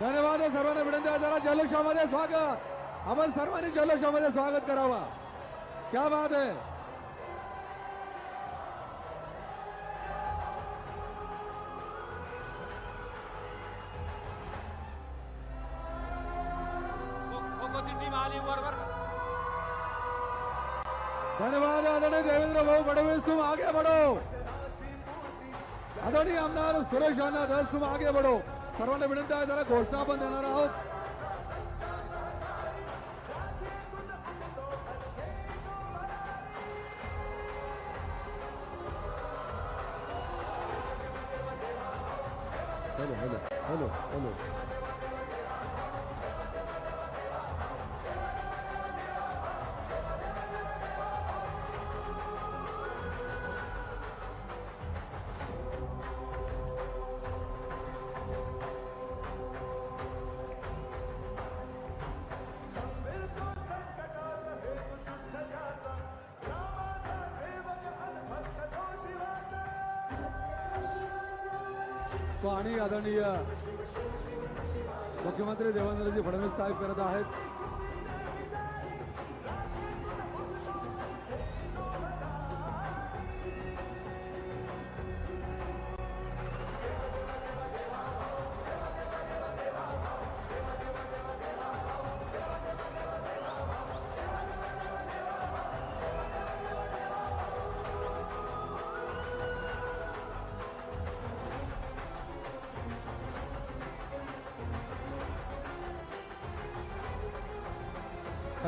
धन्यवाद सर्वांना विनंती आहे जरा जल्लोषामध्ये स्वागत. आपण सर्वांनी जल्लोषामध्ये स्वागत करावा. क्या बात आहे. धन्यवाद आदरणीय देवेंद्र भाऊ फडणवीस तुम आगे बढ़ो. आदरणीय आमदार सुरेश अण्णा दस तुम आगे बढ़ो. सर्वांना विनंती आहे त्याला घोषणा आपण देणार आहोत. Hello hello hello hello. पाणी आणि आदरणीय मुख्यमंत्री देवेंद्रजी फडणवीस साहेब करत आहेत.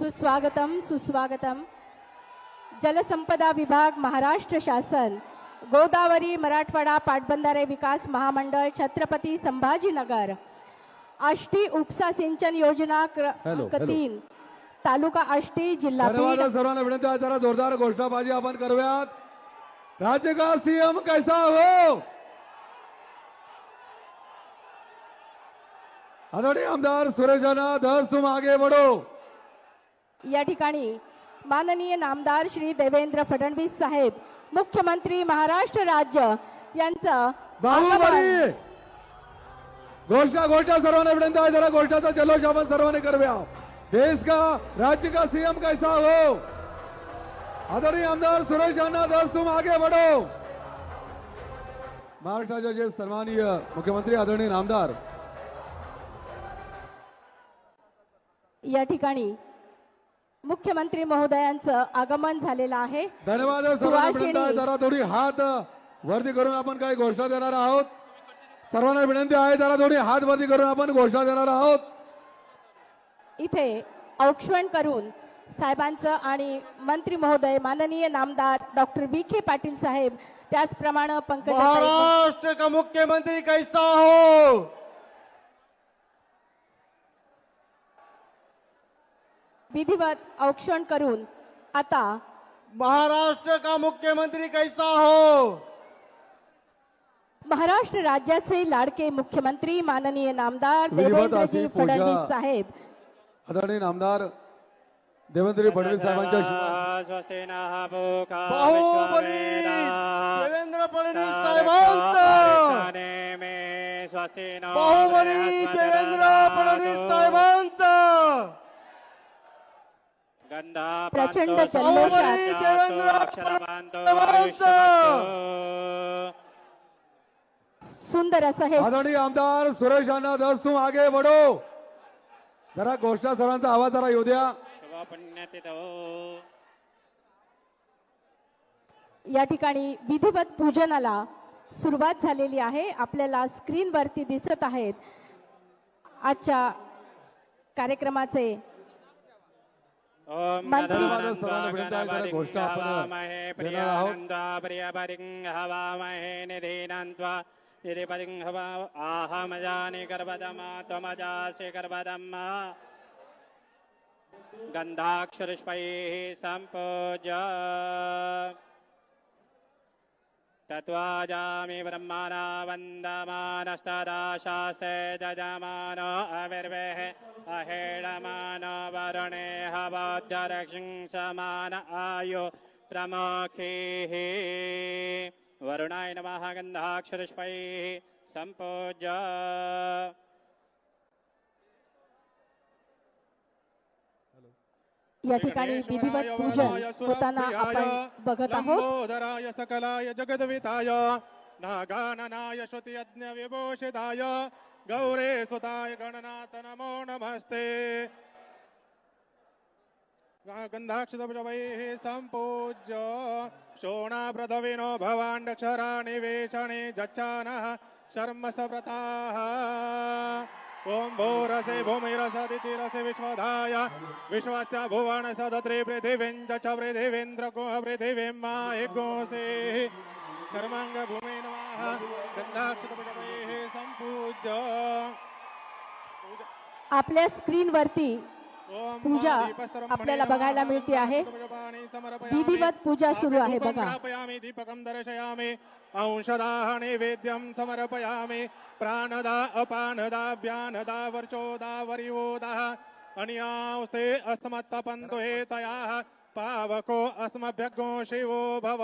सुस्वागतम सुस्वागतम। जलसंपदा विभाग महाराष्ट्र शासन गोदावरी मराठवाडा पाटबंधारे विकास महामंडळ छत्रपती संभाजीनगर आष्टी उपसा सिंचन योजना क्रमांक. तीन तालुका आष्टी जिल्हा सर्वांना विनंती आहे जरा जोरदार घोषणाबाजी आपण करूयात. राज्य का सीएम कैसा हो? आदरणीय आमदार सुरेश धस तुम आगे बढ़ो. या ठिकाणी माननीय नामदार श्री देवेंद्र फडणवीस साहेब मुख्यमंत्री महाराष्ट्र राज्य यांचं घोषणा घोषणा सर्वांना विनंती आहे जरा घोषणाचा जल्लोष आपण सर्वांनी करूया. देश का राज्य का सीएम कैसा हो? आदरणीय आमदार सुरेश अण्णा धस तुम आगे बढ़ो. महाराष्ट्राचे जे सन्माननीय मुख्यमंत्री आदरणीय नामदार. या ठिकाणी मुख्यमंत्री महोदयांचं आगमन झालेलं आहे. धन्यवाद सुवासिनी. जरा थोडी हात वरती करून आपण काही घोषणा देणार आहोत. सर्वांना विनंती आहे जरा थोडी हात वरती करून आपण घोषणा देणार आहोत. इथे औक्षण करून साहेबांचं आणि मंत्री महोदय माननीय नामदार डॉक्टर बी के पाटील साहेब त्याचप्रमाणे पंकज महाराष्ट्र का मुख्यमंत्री कैसा हो? विधिवत औक्षण करून आता महाराष्ट्र का मुख्यमंत्री कैसा हो? महाराष्ट्र राज्याचे लाडके मुख्यमंत्री माननीय नामदार देवेंद्रजी. फडणवीस साहेब. आदरणीय नामदार देवेंद्र फडणवीस साहेबांच्या बाहुबली देवेंद्र फडणवीस साहेबांचा बाहुबली देवेंद्र फडणवीस साहेबांचा गंधा प्रचंड पांतो जल्लोषात. समोराच्या देवेंद्र तो अक्षरपांतो फडणवीस आयुष्यमस्तु. सुंदर असं हे आदरणीय आमदार सुरेश अण्णा दस तुम आगे बढ़ो जरा घोषणा सर्वांचा आवाज जरा येऊ द्या. या ठिकाणी विधिवत पूजनाला सुरुवात झालेली आहे. आपल्याला स्क्रीनवरती दिसत आहेत. आजच्या कार्यक्रमाचे ओम मंत्री- गणानंदा सर्वांना विनंती आहे, जरा गणपतिं घोषणा आपण देणार आहोत. हवा आहमजानि गर्भदमा त्वमजासि गन्धाक्षरष्पैः सम्पूज्य तत्त्वाजामि ब्रह्मणा वन्दमानस्तदा शास्त्रे जजमानो अविर्वेः अहेळमानो वरुणे समान आयु प्रमुखीः। वरुणाय नमः गन्धाक्षरष्पैः सम्पूज्य या ठिकाणी विधिवत पूजन होताना आपण बघत आहोत. सकलाय जगद्विताय नागाननाय श्रुति यज्ञ विभूषिताय गौरे सुताय गणनाथ नमो नमस्ते। गन्धाक्षतवैः सम्पूज्य शोणाप्रदविनो भवाण्डक्षराणि वेषणे जच्छानः ॐ भोरसे भूमिरसदितिरसे विश्वधाय। विश्वस्य भुवन सदत्रे पृथिवीं च पृथिवीन्द्र गुह पृथिवीं मा गोसे। कर्माङ्ग भूमे नमः। गन्धाक्षतपटवैः सम्पूज्य। आपल्या स्क्रीनवरती ओम पूजा आपल्याला बघायला मिळते आहे. विधिवत पूजा सुरू आहे बघा. दर्शयामि। अंशदाः नैवेद्यं समर्पयामि। प्राणदा अपानदा व्यानदा वर्चोदा वरिवोदाः। अनियास्ते अस्मत्तपन्तो हेतयाः पावको अस्मभ्यग्नो शिवो भव।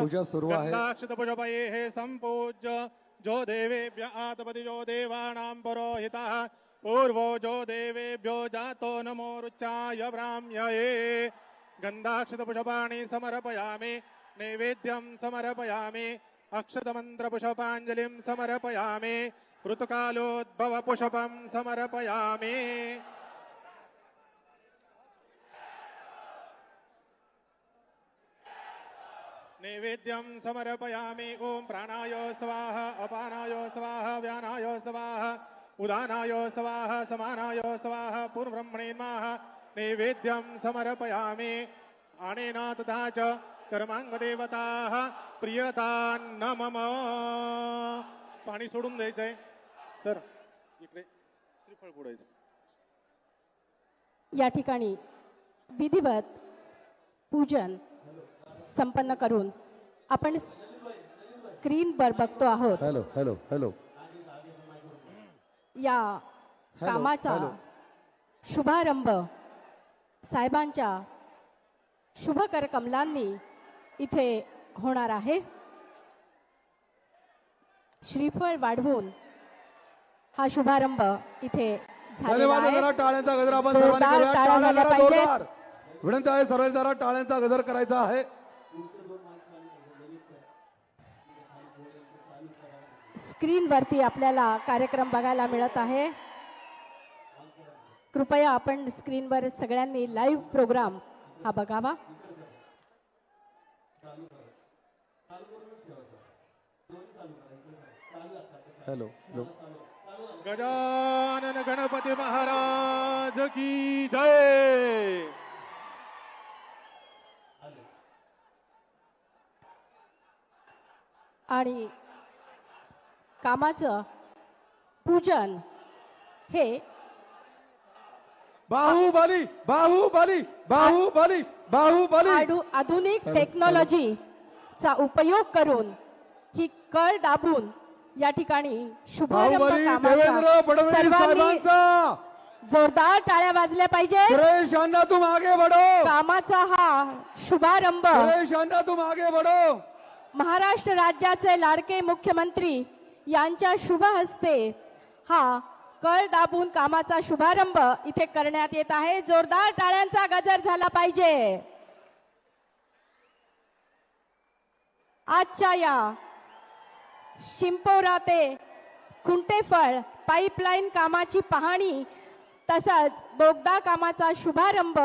पूजा आहे। गन्धाक्षतपुष्पैः सम्पूज्य। जो देवेभ्य आतपति जो देवानां पुरोहितः। पूर्वो जो देवेभ्यो जातो नमो रुचाय ब्राह्म्यये गन्धाक्षतपुष्पाणि समर्पयामि। नैवेद्यं समर्पयामि। अक्षतमन्त्रपुष्पाञ्जलिं समर्पयामि ऋतुकालोद्भवपुष्पं समर्पयामि। नैवेद्यं समर्पयामि ॐ प्राणाय स्वाहा अपानाय स्वाहा व्यानाय स्वाहा उदानाय स्वाहा समानाय स्वाहा पूर्वब्रह्मणे नमः। नैवेद्यं समर्पयामि अनेन तथा च कर्माङ्गदेवताः प्रियतान्न मम। पाणी सोडून द्यायचंय. सर इकडे श्रीफळ पुढायचं या ठिकाणी विधिवत पूजन संपन्न करून आपण स्क्रीनवर बघतो आहोत. Hello hello hello. या कामाचा. शुभारंभ साहेबांच्या शुभकर कमलांनी इथे होणार आहे. श्रीफळ वाढवून हा शुभारंभ इथे टाळ्यांचा गजर आपण विनंती आहे सर्वांनी जरा टाळ्यांचा गजर करायचा आहे. स्क्रीनवरती आपल्याला कार्यक्रम बघायला मिळत आहे. कृपया आपण स्क्रीनवर सगळ्यांनी लाईव्ह प्रोग्राम हा बघावा. हॅलो हॅलो गजानन गणपती महाराज की जय. आणि कामाचं पूजन हे बाहुबली बाहुबली बाहुबली. बाहुबली. आधुनिक टेक्नॉलॉजीचा उपयोग करून ही कळ दाबून या ठिकाणी शुभारंभ कामाचा जोरदार टाळ्या वाजल्या पाहिजे तुम आगे बढ़ो. कामाचा हा शुभारंभ. तुम आगे बढ़ो. महाराष्ट्र राज्याचे लाडके मुख्यमंत्री यांच्या शुभ हस्ते हा कळ दाबून कामाचा शुभारंभ इथे करण्यात येत आहे. जोरदार टाळ्यांचा गजर झाला पाहिजे. आजच्या या शिंपोरा ते खुंटेफळ पाईपलाईन कामाची पाहणी तसंच बोगदा कामाचा शुभारंभ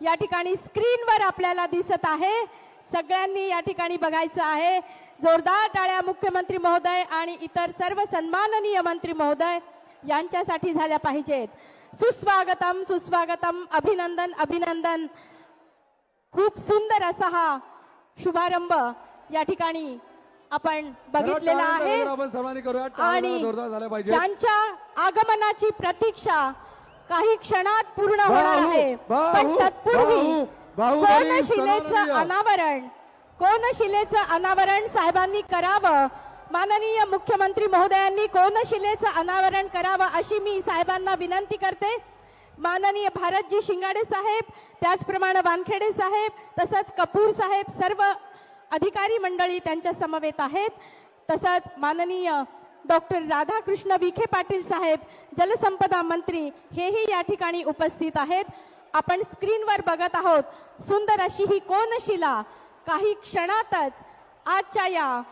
या ठिकाणी स्क्रीनवर आपल्याला दिसत आहे. सगळ्यांनी या ठिकाणी बघायचं आहे. जोरदार टाळ्या मुख्यमंत्री महोदय आणि इतर सर्व सन्माननीय मंत्री महोदय यांच्यासाठी झाल्या पाहिजेत. सुस्वागतम सुस्वागतम अभिनंदन अभिनंदन. खूप सुंदर असा हा शुभारंभ या ठिकाणी आपण बघितलेला आहे. आणि ज्यांच्या आगमनाची प्रतीक्षा काही क्षणात पूर्ण होणार आहे. पण तत्पूर्वी कोनशिलेचं सन्माननीय. अनावरण? कोनशिलेचं अनावरण साहेबांनी करावं? माननीय मुख्यमंत्री महोदयांनी कोनशिलेचं अनावरण करावं अशी मी साहेबांना विनंती करते. माननीय भारतजी शिंगाडे साहेब त्याचप्रमाणे वानखेडे साहेब तसंच कपूर साहेब सर्व अधिकारी मंडळी त्यांच्या समवेत आहेत. तसंच माननीय डॉक्टर राधाकृष्ण विखे पाटील साहेब जलसंपदा मंत्री हेही या ठिकाणी उपस्थित आहेत. आपण स्क्रीनवर बघत आहोत सुंदर अशी ही कोनशिला काही क्षणातच आजच्या या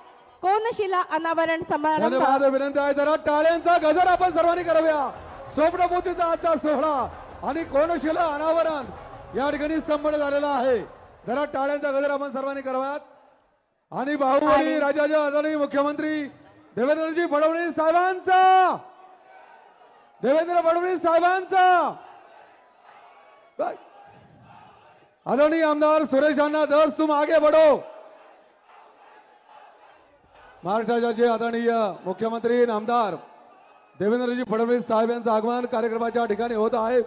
कोनशिला अनावरण समारंभ? विनंती आहे जरा टाळ्यांचा गजर आपण सर्वांनी कराव्या. स्वप्नपूर्तीचा आजचा सोहळा आणि कोनशिला अनावरण? या ठिकाणी संपन्न झालेला आहे. जरा टाळ्यांचा गजर आपण सर्वांनी कराव्यात. आणि बाहुबली राज्याचे आदरणीय मुख्यमंत्री देवेंद्रजी फडणवीस साहेबांचा! देवेंद्र फडणवीस साहेबांचा? आदरणीय आमदार सुरेश अण्णा दस तुम आगे बढ़ो. महाराष्ट्राचे आदरणीय मुख्यमंत्री आमदार देवेंद्रजी फडणवीस साहेब यांचं आगमन कार्यक्रमाच्या ठिकाणी होत आहे.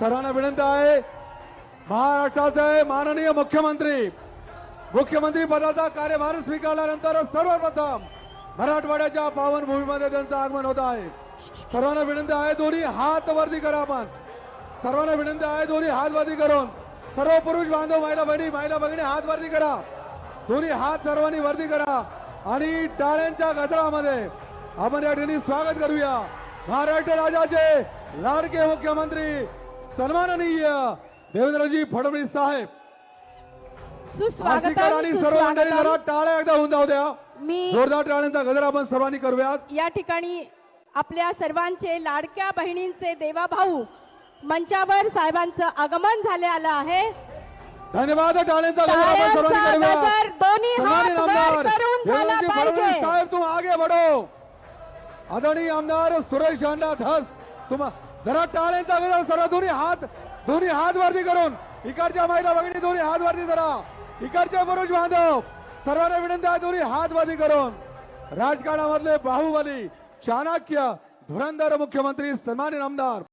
सर्वांना विनंती आहे महाराष्ट्राचे माननीय मुख्यमंत्री मुख्यमंत्री पदाचा कार्यभार स्वीकारल्यानंतर सर्वप्रथम मराठवाड्याच्या पावनभूमीमध्ये त्यांचं आगमन होत आहे. सर्वांना विनंती आहे दोन्ही हात वर्दी करा आपण. सर्वांना विनंती आहे दोन्ही हात वर्दी करून. सर्व पुरुष बांधव महिला बहिणी महिला बहिणी हात वर्दी करा. दोन्ही हात सर्वांनी वर्दी करा. आणि टाळ्यांच्या गजरामध्ये आपण या ठिकाणी स्वागत करूया. महाराष्ट्र राज्याचे लाडके मुख्यमंत्री सन्माननीय देवेंद्रजी फडणवीस साहेब. आशिकर सुस्वागतम आणि सर्व मंडळी जरा टाळ्या एकदा होऊन जाऊ द्या. मी जोरदार टाळ्यांचा गजर आपण सर्वांनी करूयात. या ठिकाणी आपल्या सर्वांचे लाडक्या बहिणींचे देवाभाऊ मंचावर साहेबांचं आगमन झाले आलं आहे. धन्यवाद फडणवीस पाहिजे. साहेब तुम आगे बढ़ो. आदरणीय आमदार सुरेश अण्णा धस तुम जरा गजर सर्व दोन्ही हात दोन्ही हात वरती करून. इकडच्या महिला भगिनी दोन्ही हात वरती जरा. इकडचे पुरुष बांधव सर्वांना विनंती आहे दोन्ही हात वरती करून. राजकारणामधले बाहुबली चाणक्य धुरंधर मुख्यमंत्री सन्मान्य आमदार.